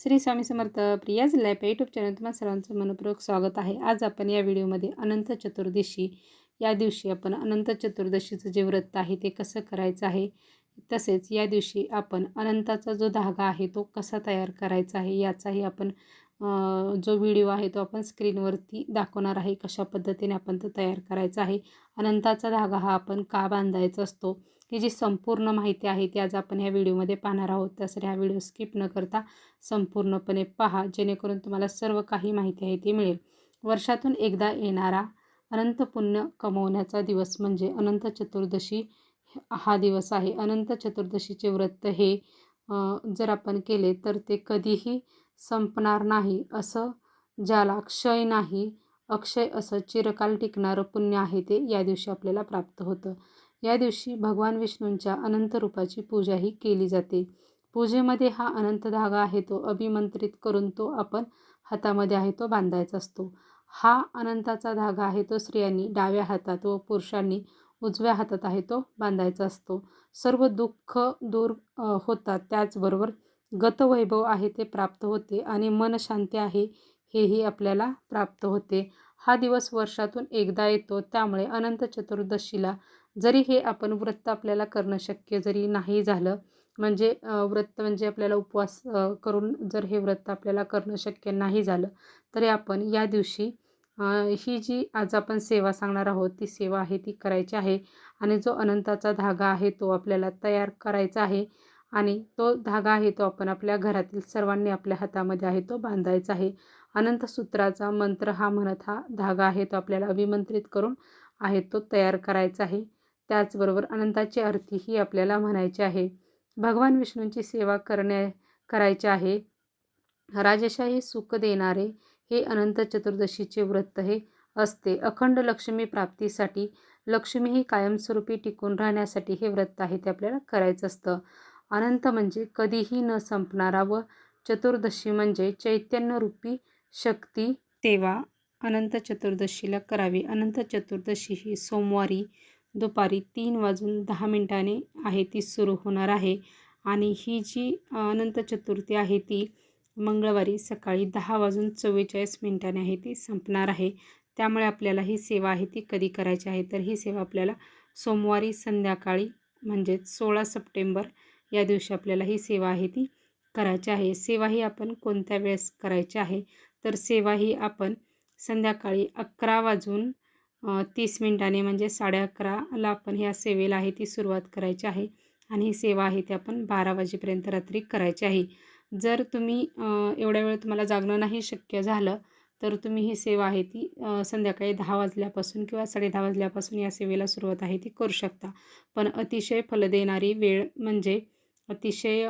Shri Swami Samarth Priya's life YouTube channel तुम्हाला सर्वांचं मनपूर्वक स्वागत आहे. आज आपण या व्हिडिओमध्ये अनंत चतुर्दशी या दिवशी आपण अनंत चतुर्दशीचं जे व्रत आहे ते कसं करायचं आहे तसेच या दिवशी आपण अनंताचा जो धागा आहे तो कसा तयार करायचा आहे याचाही आपण जो व्हिडिओ आहे तो आपण स्क्रीनवरती दाखवणार आहे कशा पद्धतीने आपण तो तयार करायचा आहे अनंताचा धागा हा आपण का बांधायचा असतो की जी संपूर्ण माहिती आहे ती आज आपण ह्या व्हिडिओमध्ये पाहणार आहोत. त्यासाठी हा व्हिडिओ स्किप न करता संपूर्णपणे पहा जेणेकरून तुम्हाला सर्व काही माहिती आहे ती मिळेल. वर्षातून एकदा येणारा अनंत पुण्य कमवण्याचा दिवस म्हणजे अनंत चतुर्दशी हा दिवस आहे. अनंत चतुर्दशीचे व्रत हे जर आपण केले तर ते कधीही संपणार नाही असं ज्याला क्षय नाही अक्षय असं चिरकाल टिकणारं पुण्य आहे ते या दिवशी आपल्याला प्राप्त होतं. या दिवशी भगवान विष्णूंच्या अनंत रूपाची पूजाही केली जाते. पूजेमध्ये हा अनंत धागा आहे तो अभिमंत्रित करून तो आपण हातामध्ये आहे तो बांधायचा असतो. हा अनंताचा धागा आहे तो स्त्रियांनी डाव्या हातात व पुरुषांनी उजव्या हातात आहे तो बांधायचा असतो. सर्व दुःख दूर होतात त्याचबरोबर गतवैभव आहे ते प्राप्त होते आणि मन शांती आहे हेही आपल्याला प्राप्त होते. हा दिवस वर्षातून एकदा येतो त्यामुळे अनंत चतुर्दशीला जरी हे आपण व्रत आपल्याला करणं शक्य जरी नाही झालं म्हणजे व्रत म्हणजे आपल्याला उपवास करून जर हे व्रत आपल्याला करणं शक्य नाही झालं तरी आपण या दिवशी ही जी आज आपण सेवा सांगणार आहोत ती सेवा आहे ती करायची आहे आणि जो अनंताचा धागा आहे तो आपल्याला तयार करायचा आहे आणि तो धागा आहे तो आपण आपल्या घरातील सर्वांनी आपल्या हातामध्ये आहे तो बांधायचा आहे. अनंत सूत्राचा मंत्र हा म्हणत हा धागा आहे तो आपल्याला अभिमंत्रित करून आहे तो तयार करायचा आहे. त्याचबरोबर अनंताची आरती ही आपल्याला म्हणायची आहे. भगवान विष्णूंची सेवा करण्या करायचे आहे. राजशाही सुख देणारे हे अनंत चतुर्दशीचे व्रत हे असते. अखंड लक्ष्मी प्राप्तीसाठी लक्ष्मी ही कायमस्वरूपी टिकून राहण्यासाठी हे व्रत आहे ते आपल्याला करायचं असतं. अनंत म्हणजे कधीही न संपणारा व चतुर्दशी म्हणजे चैतन्यरूपी शक्ती सेवा अनंत चतुर्दशीला करावी. अनंत चतुर्दशी ही सोमवारी दुपारी तीन वाजून दहा मिनटाने आहे ती सुरू होणार आहे. आणि ही जी अनंत चतुर्थी आहे ती मंगळवारी सकाळी दहा वाजून चव्वेचाळीस मिनटाने आहे ती संपणार आहे. त्यामुळे आपल्याला ही सेवा आहे ती कधी करायची आहे? तर ही सेवा आपल्याला सोमवारी संध्याकाळी म्हणजेच सोळा सप्टेंबर या दिवशी आपल्याला ही सेवा आहे ती करायची आहे. सेवा ही आपण कोणत्या वेळेस करायची आहे? तर सेवा ही आपण संध्याकाळी अकरा वाजून तीस मिनिटाने म्हणजे साडे अकराला आपण ह्या सेवेला आहे ती सुरुवात करायची आहे. आणि ही सेवा आहे ती आपण बारा वाजेपर्यंत रात्री करायची आहे. जर तुम्ही एवढ्या वेळ तुम्हाला जागणं नाही शक्य झालं तर तुम्ही ही सेवा आहे ती संध्याकाळी दहा वाजल्यापासून किंवा साडे दहा वाजल्यापासून या सेवेला सुरुवात आहे ती करू शकता. पण अतिशय फल देणारी वेळ म्हणजे अतिशय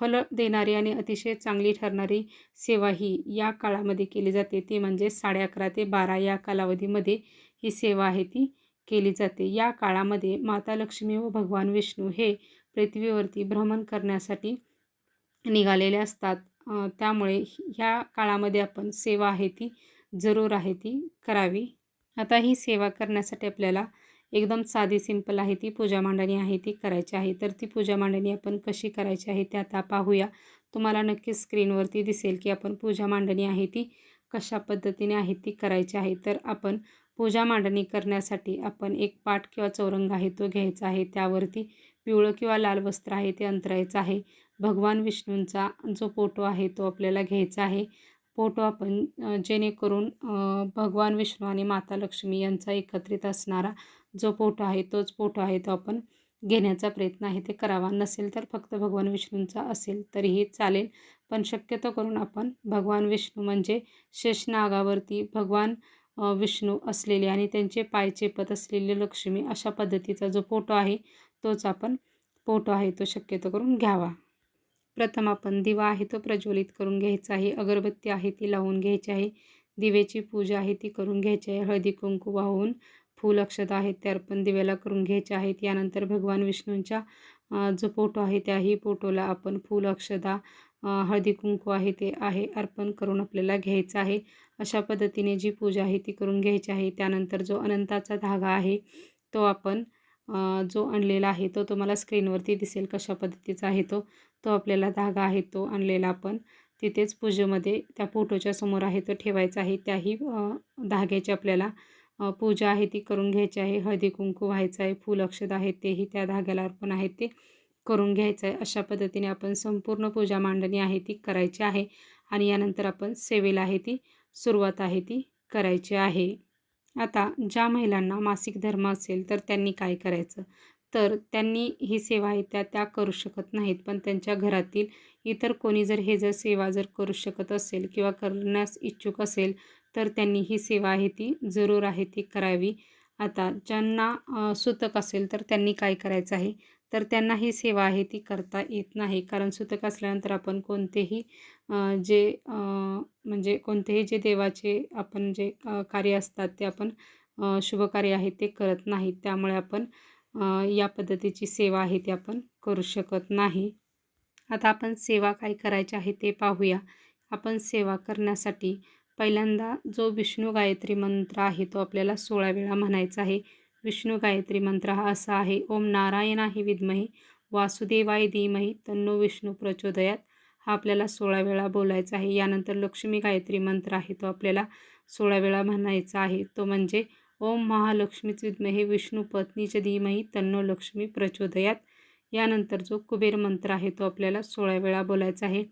फल देणारी आणि अतिशय चांगली ठरणारी सेवा ही या काळामध्ये केली जाते. ती म्हणजे साडे अकरा ते बारा या कालावधीमध्ये ही सेवा आहे ती केली जाते. या काळामध्ये माता लक्ष्मी व भगवान विष्णू हे पृथ्वीवरती भ्रमण करण्यासाठी निघालेले असतात. त्यामुळे ह्या काळामध्ये आपण सेवा आहे ती जरूर आहे ती करावी. आता ही सेवा करण्यासाठी आपल्याला एकदम साधी सिंपल आहे ती. पूजा मांडणी आहे ती करायची आहे. तर ती पूजा मांडणी आपण कशी करायची आहे ते आता पाहूया. तुम्हाला नक्कीच स्क्रीनवरती दिसेल की आपण पूजा मांडणी आहे ती कशा पद्धतीने आहे ती करायची आहे. तर आपण पूजा मांडणी करण्यासाठी आपण एक पाठ किंवा चौरंग आहे तो घ्यायचा आहे. त्यावरती पिवळं किंवा लाल वस्त्र आहे ते अंतरायचं आहे. भगवान विष्णूंचा जो फोटो आहे तो आपल्याला घ्यायचा आहे. फोटो आपण जेणेकरून भगवान विष्णू आणि माता लक्ष्मी यांचा एकत्रित असणारा जो फोटो आहे तोच फोटो आहे तो आपण घेण्याचा प्रयत्न आहे. ते करावा. नसेल तर फक्त भगवान विष्णूंचा असेल तरीही चालेल. पण शक्यतो करून आपण भगवान विष्णू म्हणजे शेषनागावरती भगवान विष्णू असलेले आणि त्यांचे पाय चेपत असलेले लक्ष्मी अशा पद्धतीचा जो फोटो आहे तोच आपण फोटो आहे तो शक्यतो करून घ्यावा. प्रथम आपण दिवा आहे तो प्रज्वलित करून घ्यायचा आहे. अगरबत्ती आहे ती लावून घ्यायची आहे. दिवेची पूजा आहे ती करून घ्यायची आहे. हळदी कुंकू वाहून फूल अक्षता आहेत ते अर्पण दिव्याला करून घ्यायचे आहेत. यानंतर भगवान विष्णूंच्या जो फोटो आहे त्याही फोटोला आपण फूल अक्षता हळदी कुंकू आहे ते आहे अर्पण करून आपल्याला घ्यायचं आहे. अशा पद्धतीने जी पूजा आहे ती करून घ्यायची आहे. त्यानंतर जो अनंताचा धागा आहे तो आपण जो आणलेला आहे तो तुम्हाला स्क्रीनवरती दिसेल कशा पद्धतीचा आहे तो. तो आपल्याला धागा आहे तो आणलेला आपण. तिथेच पूजेमध्ये त्या फोटोच्या समोर आहे तो ठेवायचा आहे. त्याही धाग्याची आपल्याला पूजा आहे ती करून घ्यायची आहे. हळदी कुंकू व्हायचं आहे. फुल अक्षत आहे तेही त्या धाग्याला अर्पण आहे ते करून घ्यायचं आहे. अशा पद्धतीने आपण संपूर्ण पूजा मांडणी आहे ती करायची आहे. आणि यानंतर आपण सेवेला आहे ती सुरुवात आहे ती करायची आहे. आता ज्या महिलांना मासिक धर्म असेल तर त्यांनी काय करायचं? तर त्यांनी ही सेवा आहे त्या त्या करू शकत नाहीत. पण त्यांच्या घरातील इतर कोणी जर हे जर सेवा जर करू शकत असेल किंवा करण्यास इच्छुक असेल तर त्यांनी ही सेवा आहे ती जरूर आहे ती करावी. आता ज्यांना सुतक असेल तर त्यांनी काय करायचं आहे? तर त्यांना ही सेवा आहे ती करता येत नाही. कारण सुतक असल्यानंतर आपण कोणतेही जे म्हणजे कोणतेही जे देवाचे आपण जे कार्य असतात ते आपण शुभकार्य आहे ते करत नाही. त्यामुळे आपण या पद्धतीची सेवा आहे ती आपण करू शकत नाही. आता आपण सेवा काय करायची आहे ते पाहूया. आपण सेवा करण्यासाठी पहिल्यांदा जो विष्णू गायत्री मंत्र आहे तो आपल्याला सोळा वेळा म्हणायचा आहे. विष्णू गायत्री मंत्र हा असा आहे ओम नारायणाही विद्महे वासुदेवाय धीमही तन्नो विष्णू प्रचोदयात. हा आपल्याला सोळा वेळा बोलायचा आहे. यानंतर लक्ष्मी गायत्री मंत्र आहे. तो आपल्याला सोळा वेळा म्हणायचा आहे. तो म्हणजे ओम महालक्ष्मीच विद्महे विष्णू पत्नीच धीमही तन्नो लक्ष्मी प्रचोदयात. यानंतर जो कुबेर मंत्र आहे तो आपल्याला सोळा वेळा बोलायचा आहे.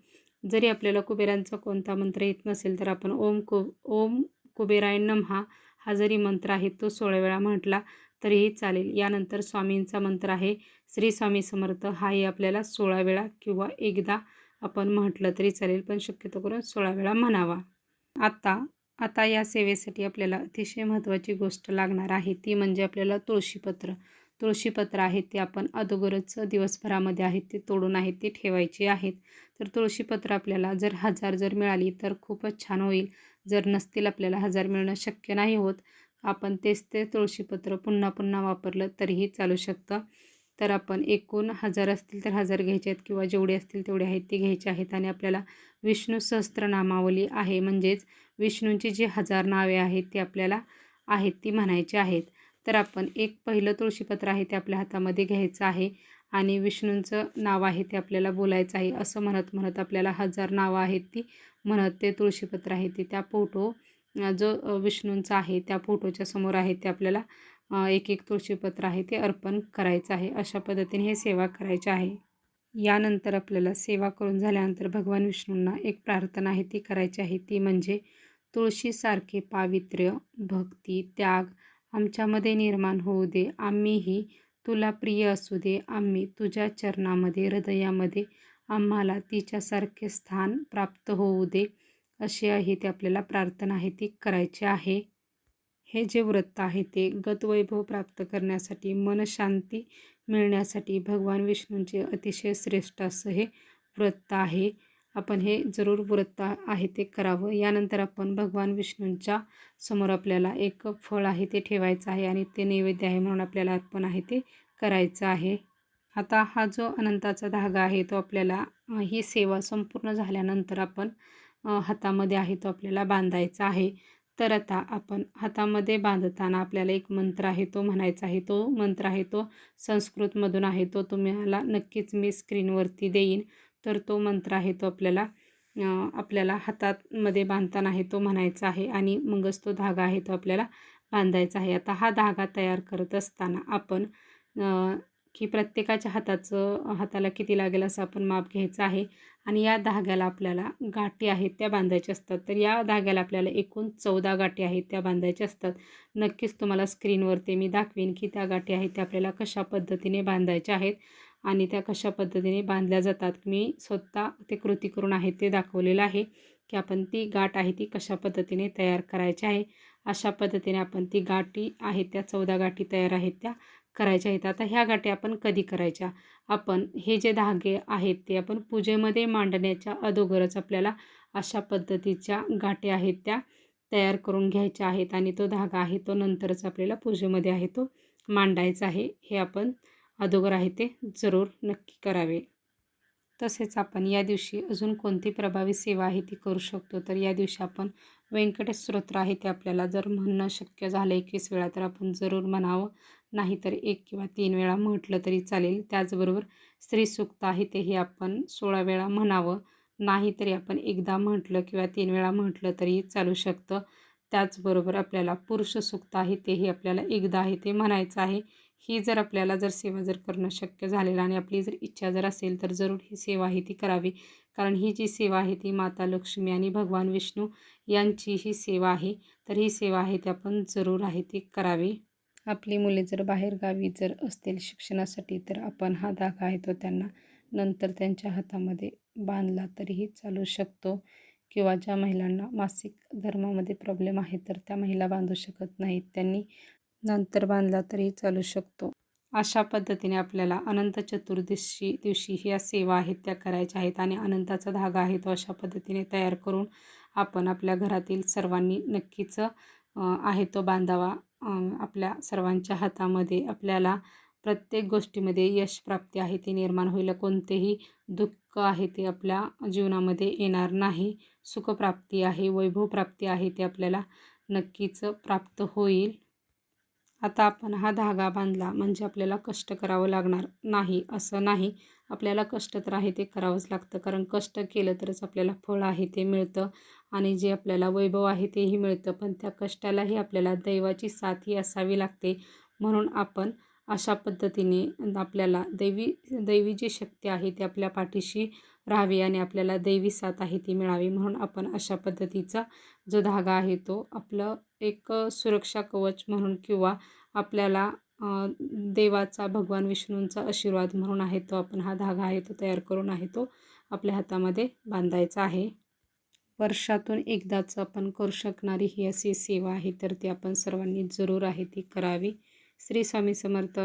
जरी आपल्याला कुबेरांचा कोणता मंत्र येत नसेल तर आपण ओम कु ओम कुबेराय नमहा हा जरी मंत्र आहे तो सोळा वेळा म्हटला तरीही चालेल. यानंतर स्वामींचा मंत्र आहे. श्री स्वामी समर्थ हाही आपल्याला सोळा वेळा किंवा एकदा आपण म्हटलं तरी चालेल पण शक्यतो करून सोळा वेळा म्हणावा. आता आता या सेवेसाठी आपल्याला अतिशय महत्त्वाची गोष्ट लागणार आहे ती म्हणजे आपल्याला तुळशीपत्र तुळशीपत्र आहेत ते आपण अगोदरच दिवसभरामध्ये आहेत ते तोडून आहेत ते ठेवायचे आहेत. तर तुळशीपत्र आपल्याला जर हजार जर मिळाली तर खूपच छान होईल. जर नसतील आपल्याला हजार मिळणं शक्य नाही होत आपण तेच ते तुळशीपत्र पुन्हा पुन्हा वापरलं तरीही चालू शकतं. तर आपण एकूण हजार असतील तर हजार घ्यायचे आहेत किंवा जेवढे असतील तेवढे आहेत ते घ्यायचे आहेत आणि आपल्याला विष्णू सहस्त्रनामावली आहे. म्हणजेच विष्णूंची जी हजार नावे आहेत ती आपल्याला आहेत ती म्हणायची आहेत. तर आपण एक पहिलं तुळशीपत्र आहे ते आपल्या हातामध्ये घ्यायचं आहे आणि विष्णूंचं नाव आहे ते आपल्याला बोलायचं आहे. असं म्हणत म्हणत आपल्याला हजार नावं आहेत ती म्हणत ते तुळशीपत्र आहे ते त्या फोटो जो विष्णूंचा आहे त्या फोटोच्या समोर आहे ते आपल्याला एक एक तुळशीपत्र आहे ते अर्पण करायचं आहे. अशा पद्धतीने हे सेवा करायची आहे. यानंतर आपल्याला सेवा करून झाल्यानंतर भगवान विष्णूंना एक प्रार्थना आहे ती करायची आहे. ती म्हणजे तुळशीसारखे पावित्र्य भक्ती त्याग आमच्यामध्ये निर्माण होऊ दे. आम्हीही तुला प्रिय असू दे. आम्ही तुझ्या चरणामध्ये हृदयामध्ये आम्हाला तिच्यासारखे स्थान प्राप्त होऊ दे अशी आहे ते आपल्याला प्रार्थना आहे ती करायची आहे. हे जे व्रत आहे ते गतवैभव प्राप्त करण्यासाठी मनशांती मिळण्यासाठी भगवान विष्णूंचे अतिशय श्रेष्ठ असं हे व्रत आहे. आपण हे जरूर व्रत आहे ते करावं. यानंतर आपण भगवान विष्णूंच्या समोर आपल्याला एक फळ आहे ते ठेवायचं आहे आणि ते नैवेद्य आहे म्हणून आपल्याला अर्पण आहे ते करायचं आहे. आता हा जो अनंताचा धागा आहे तो आपल्याला ही सेवा संपूर्ण झाल्यानंतर आपण हातामध्ये आहे तो आपल्याला बांधायचा आहे. तर आता आपण हातामध्ये बांधताना आपल्याला एक मंत्र आहे तो म्हणायचा आहे तो मंत्र आहे तो संस्कृतमधून आहे तो तुम्हाला नक्कीच मी स्क्रीनवरती देईन. तर तो मंत्र आहे तो आपल्याला आपल्याला हातामध्ये बांधताना आहे तो म्हणायचा आहे आणि मगच तो धागा आहे तो आपल्याला बांधायचा आहे. आता हा धागा तयार करत असताना आपण की प्रत्येकाच्या हाताचं हाताला किती लागेल असं आपण माप घ्यायचं आहे. आणि या धाग्याला आपल्याला गाठी आहेत त्या बांधायच्या असतात. तर या धाग्याला आपल्याला एकूण चौदा गाठी आहेत त्या बांधायच्या असतात. नक्कीच तुम्हाला स्क्रीनवर ते मी दाखवीन की त्या गाठी आहेत त्या आपल्याला कशा पद्धतीने बांधायच्या आहेत. आणि त्या कशा पद्धतीने बांधल्या जातात मी स्वतः ते कृती करून आहे ते दाखवलेलं आहे की आपण ती गाठ आहे ती कशा पद्धतीने तयार करायची आहे. अशा पद्धतीने आपण ती गाठी आहेत त्या चौदा गाठी तयार आहेत त्या करायच्या आहेत. आता ह्या गाठी आपण कधी करायच्या? आपण हे जे धागे आहेत ते आपण पूजेमध्ये मांडण्याच्या अगोदरच आपल्याला अशा पद्धतीच्या गाठी आहेत त्या तयार करून घ्यायच्या आहेत आणि तो धागा आहे तो नंतरच आपल्याला पूजेमध्ये आहे तो मांडायचा आहे. हे आपण अगोदर आहे ते जरूर नक्की करावे. तसेच आपण या दिवशी अजून कोणती प्रभावी सेवा आहे ती करू शकतो? तर या दिवशी आपण व्यंकटेश स्तोत्र आहे ते आपल्याला जर म्हणणं शक्य झालं एकवीस वेळा तर आपण जरूर म्हणावं. नाहीतर एक किंवा तीन वेळा म्हटलं तरी चालेल. त्याचबरोबर स्त्रीसूक्त आहे तेही आपण सोळा वेळा म्हणावं. नाही तरी आपण एकदा म्हटलं किंवा तीन वेळा म्हटलं तरी चालू शकतं. त्याचबरोबर आपल्याला पुरुष सुक्त आहे तेही आपल्याला एकदा आहे ते म्हणायचं आहे. ही जर आपल्याला जर सेवा जर करणं शक्य झालेलं आणि आपली जर इच्छा जर असेल तर जरूर ही सेवा आहे ती करावी. कारण ही जी सेवा आहे ती माता लक्ष्मी आणि भगवान विष्णू यांची ही सेवा आहे. तर ही सेवा आहे ती आपण जरूर आहे ती करावी. आपली मुले जर बाहेरगावी जर असतील शिक्षणासाठी तर आपण हा धागा आहे तो त्यांना नंतर त्यांच्या हातामध्ये बांधला तरीही चालू शकतो. किंवा ज्या महिलांना मासिक धर्मामध्ये प्रॉब्लेम आहे तर त्या महिला बांधू शकत नाहीत. त्यांनी नंतर बांधला तरी चालू शकतो. अशा पद्धतीने आपल्याला अनंत चतुर्दशी दिवशी ह्या सेवा आहेत त्या करायच्या आहेत आणि अनंताचा धागा आहे तो अशा पद्धतीने तयार करून आपण आपल्या घरातील सर्वांनी नक्कीच आहे तो बांधावा. आपल्या सर्वांच्या हातामध्ये आपल्याला प्रत्येक गोष्टीमध्ये यश प्राप्ती आहे ती निर्माण होईल. कोणतेही दुःख आहे ते आपल्या जीवनामध्ये येणार नाही. सुखप्राप्ती आहे वैभवप्राप्ती आहे ते आपल्याला नक्कीच प्राप्त होईल. आता आपण हा धागा बांधला म्हणजे आपल्याला कष्ट करावं लागणार नाही असं नाही. आपल्याला कष्ट तर आहे ते करावंच लागतं. कारण कष्ट केलं तरच आपल्याला फळ आहे ते मिळतं. आणि जे आपल्याला वैभव आहे तेही मिळतं. पण त्या कष्टालाही आपल्याला दैवाची साथही असावी लागते. म्हणून आपण अशा पद्धतीने आपल्याला दैवी दैवी जी शक्ती आहे ती आपल्या पाठीशी राहावी आणि आपल्याला दैवी साथ आहे ती मिळावी. म्हणून आपण अशा पद्धतीचा जो धागा आहे तो आपलं एक सुरक्षा कवच म्हणून किंवा आपल्याला देवाचा भगवान विष्णूंचा आशीर्वाद म्हणून आहे तो आपण हा धागा आहे तो तयार करून आहे तो आपल्या हातामध्ये बांधायचा आहे. वर्षातून एकदाच आपण करू शकणारी ही अशी सेवा आहे तर ती आपण सर्वांनी जरूर आहे ती करावी. श्री स्वामी समर्थ.